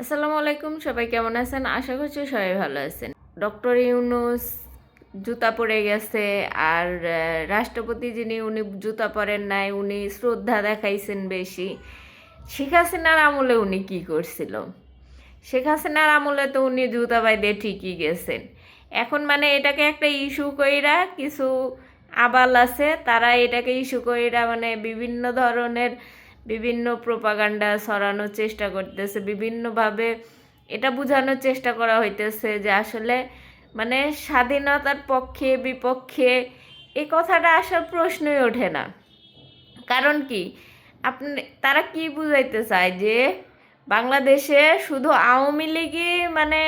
আসসালামু আলাইকুম, সবাই কেমন আছেন? আশা করছি সবাই ভালো আছেন। ডক্টর ইউনুস জুতা পরে গেছে আর রাষ্ট্রপতি যিনি উনি জুতা পরেন নাই, উনি শ্রদ্ধা দেখাইছেন বেশি। শেখ হাসিনার আমলে উনি কি করছিল? শেখ হাসিনার আমলে তো উনি জুতা বাইদে ঠিকই গেছেন। এখন মানে এটাকে একটা ইস্যু কইরা কিছু আবাল আছে, তারা এটাকে ইস্যু কইরা মানে বিভিন্ন ধরনের বিভিন্ন প্রোপাগান্ডা সরানোর চেষ্টা করতেছে, বিভিন্নভাবে এটা বোঝানোর চেষ্টা করা হইতেছে যে আসলে মানে স্বাধীনতার পক্ষে, বিপক্ষে এ কথাটা আসার প্রশ্নই ওঠে না। কারণ কি? আপনি, তারা কি বুঝাইতে চায় যে বাংলাদেশে শুধু আওয়ামী লীগই মানে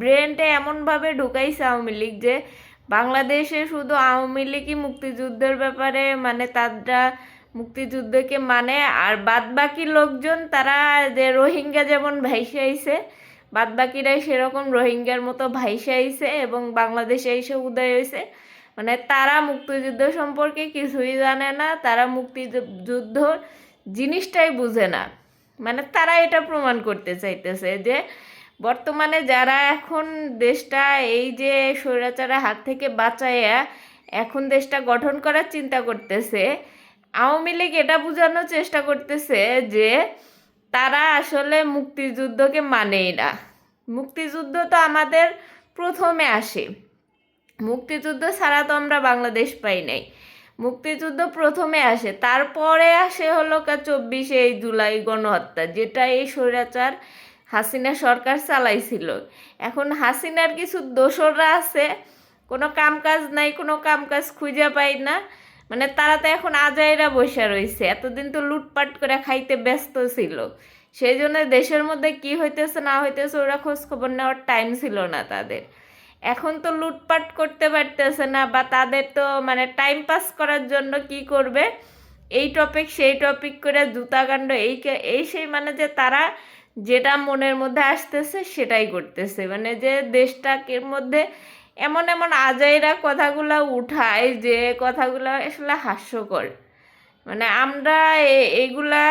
ব্রেনটা এমনভাবে ঢুকাইছে আওয়ামী লীগ যে বাংলাদেশে শুধু আওয়ামী লীগই মুক্তিযুদ্ধের ব্যাপারে মানে তারা মুক্তিযুদ্ধকে মানে আর বাদ বাকি লোকজন তারা যে রোহিঙ্গা যেমন ভাইসে আইছে বাদ বাকিরাই সেরকম রোহিঙ্গার মতো ভাইসে আইছে এবং বাংলাদেশে এসে উদয় হয়েছে মানে তারা মুক্তিযুদ্ধ সম্পর্কে কিছুই জানে না, তারা মুক্তিযুদ্ধ জিনিসটাই বুঝে না। মানে তারা এটা প্রমাণ করতে চাইতেছে যে, বর্তমানে যারা এখন দেশটা এই যে স্বৈরাচারের হাত থেকে বাঁচাইয়া এখন দেশটা গঠন করার চিন্তা করতেছে আওয়ামী লীগ এটা বোঝানোর চেষ্টা করতেছে যে তারা আসলে মুক্তিযুদ্ধকে মানেই না। মুক্তিযুদ্ধ তো আমাদের প্রথমে আসে। মুক্তিযুদ্ধ ছাড়া তো আমরা বাংলাদেশ পাই নাই। মুক্তিযুদ্ধ প্রথমে আসে, তারপরে আসে হলো চব্বিশে জুলাই গণহত্যা, যেটা এই স্বৈরাচার হাসিনা সরকার চালাইছিল। এখন হাসিনার কিছু দোসররা আছে, কোনো কামকাজ নাই, কোনো কামকাজ খুঁজে পাই না। মানে তারা তো এখন আজাইরা বসে রয়েছে এতদিন তো লুটপাট করে খাইতে ব্যস্ত ছিল। সেই জন্য দেশের মধ্যে কি হইতেছে, না হইতেছে, ওরা খোঁজ খবর নেওয়ার টাইম ছিল না তাদের। এখন তো লুটপাট করতে পারতেছে না বা তাদের তো মানে টাইম পাস করার জন্য কি করবে? এই টপিক সেই টপিক করে জুতাকাণ্ড এই এই সেই মানে যে তারা যেটা মনের মধ্যে আসতেছে সেটাই করতেছে। মানে যে দেশটাকে মধ্যে এমন এমন আজাইরা কথাগুলো উঠায় যে কথাগুলো আসলে হাস্যকর। মানে আমরা এগুলা,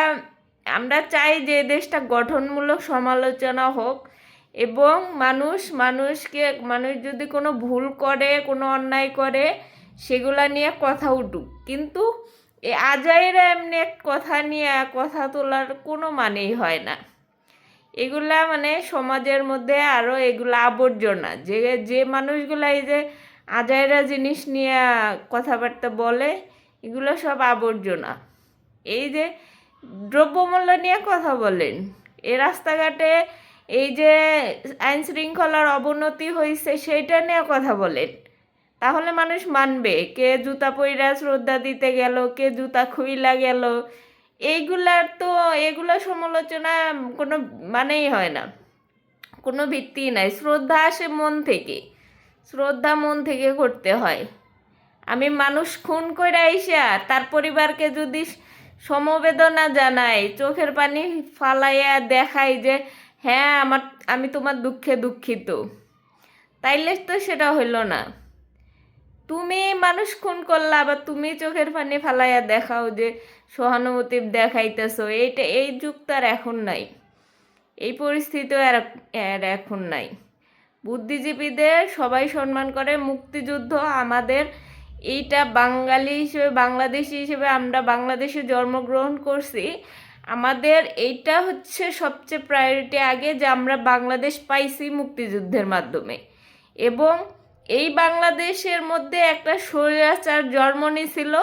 আমরা চাই যে দেশটা গঠনমূলক, সমালোচনা হোক এবং মানুষ, মানুষকে, মানুষ যদি কোনো ভুল করে, কোনো অন্যায় করে, সেগুলা নিয়ে কথা উঠুক। কিন্তু এই আজাইরা এমনি কথা নিয়ে কথা তোলার কোনো মানেই হয় না। এগুলা মানে সমাজের মধ্যে আরও এগুলা আবর্জনা। যে যে মানুষগুলা এই যে আজাইরা জিনিস নিয়ে কথাবার্তা বলে, এগুলো সব আবর্জনা। এই যে দ্রব্যমূল্য নিয়ে কথা বলেন এ রাস্তাঘাটে এই যে আইন শৃঙ্খলার অবনতি হয়েছে সেইটা নিয়ে কথা বলেন। তাহলে মানুষ মানবে, কে জুতা পইরা শ্রদ্ধা দিতে গেল, কে জুতা খুইলা গেল এইগুলার তো এগুলো সমালোচনা কোনো মানেই হয় না। কোনো ভিত্তি নাই। শ্রদ্ধা আসে মন থেকে। শ্রদ্ধা মন থেকে করতে হয়। আমি মানুষ খুন করে আইসা তার পরিবারকে যদি সমবেদনা জানাই, চোখের পানি ফালাইয়া দেখাই যে হ্যাঁ আমার, আমি তোমার দুঃখে দুঃখিত। তাইলে তো সেটা হইল না। তুমি মানুষ খুন করলা, আবার তুমি চোখের পানি ফালাইয়া দেখাও যে সহানুভূতি দেখাইতেছো। এইটা, এই যুগ তো আর এখন নাই। এই পরিস্থিতিও আর আর এখন নাই। বুদ্ধিজীবীদের সবাই সম্মান করে, মুক্তিযুদ্ধ আমাদের এইটা বাঙালি হিসেবে, বাংলাদেশি হিসেবে আমরা বাংলাদেশে জন্মগ্রহণ করছি। আমাদের এইটা হচ্ছে সবচেয়ে প্রায়োরিটি আগে যে আমরা বাংলাদেশ পাইছি মুক্তিযুদ্ধের মাধ্যমে। এবং এই বাংলাদেশের মধ্যে একটা স্বৈরাচার জন্ম নিয়েছিল,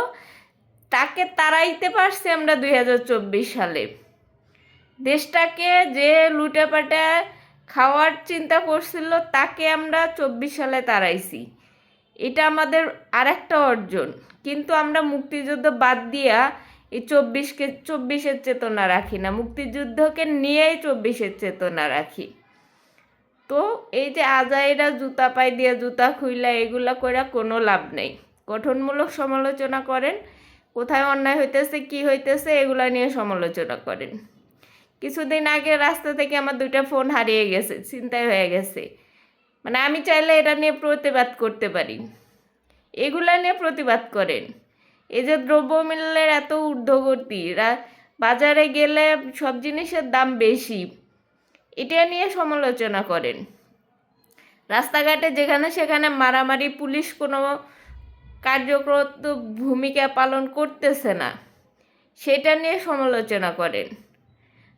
তাকে তাড়াইতে পারছি আমরা দু হাজার চব্বিশ সালে। দেশটাকে যে লুটেপাটা খাওয়ার চিন্তা করছিল, তাকে আমরা চব্বিশ সালে তাড়াইছি। এটা আমাদের আরেকটা অর্জন। কিন্তু আমরা মুক্তিযুদ্ধ বাদ দিয়া এই চব্বিশকে, চব্বিশের চেতনা রাখি না। মুক্তিযুদ্ধকে নিয়েই চব্বিশের চেতনা রাখি। তো এই যে আজাইরা জুতা পাই দিয়ে জুতা খুইলা, এগুলা কইরা কোনো লাভ নেই। গঠনমূলক সমালোচনা করেন। কোথায় অন্যায় হইতেছে, কি হইতেছে, এগুলা নিয়ে সমালোচনা করেন। কিছুদিন আগে রাস্তা থেকে আমার দুইটা ফোন হারিয়ে গেছে চিন্তায় হয়ে গেছে। মানে আমি চাইলে এটা নিয়ে প্রতিবাদ করতে পারি। এগুলা নিয়ে প্রতিবাদ করেন। এই যে দ্রব্য দ্রব্যমূল্যের এত ঊর্ধ্বগতি বাজারে গেলে সব জিনিসের দাম বেশি। এটা নিয়ে সমালোচনা করেন। রাস্তাঘাটে যেখানে সেখানে মারামারি, পুলিশ কোনো কার্যকরত ভূমিকা পালন করতেছে না, সেটা নিয়ে সমালোচনা করেন।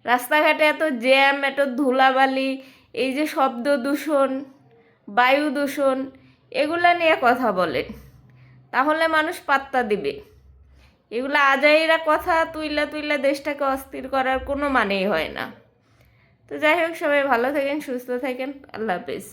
রাস্তাঘাটে এত জ্যাম, এত ধুলাবালি, এই যে শব্দ দূষণ, বায়ু দূষণ, এগুলা নিয়ে কথা বলেন। তাহলে মানুষ পাত্তা দিবে। এগুলো আজাইরা কথা তুইলা তুইলা দেশটাকে অস্থির করার কোনো মানেই হয় না। তো যাই হোক সবাই ভালো থাকেন সুস্থ থাকেন আল্লাহ হাফিজ।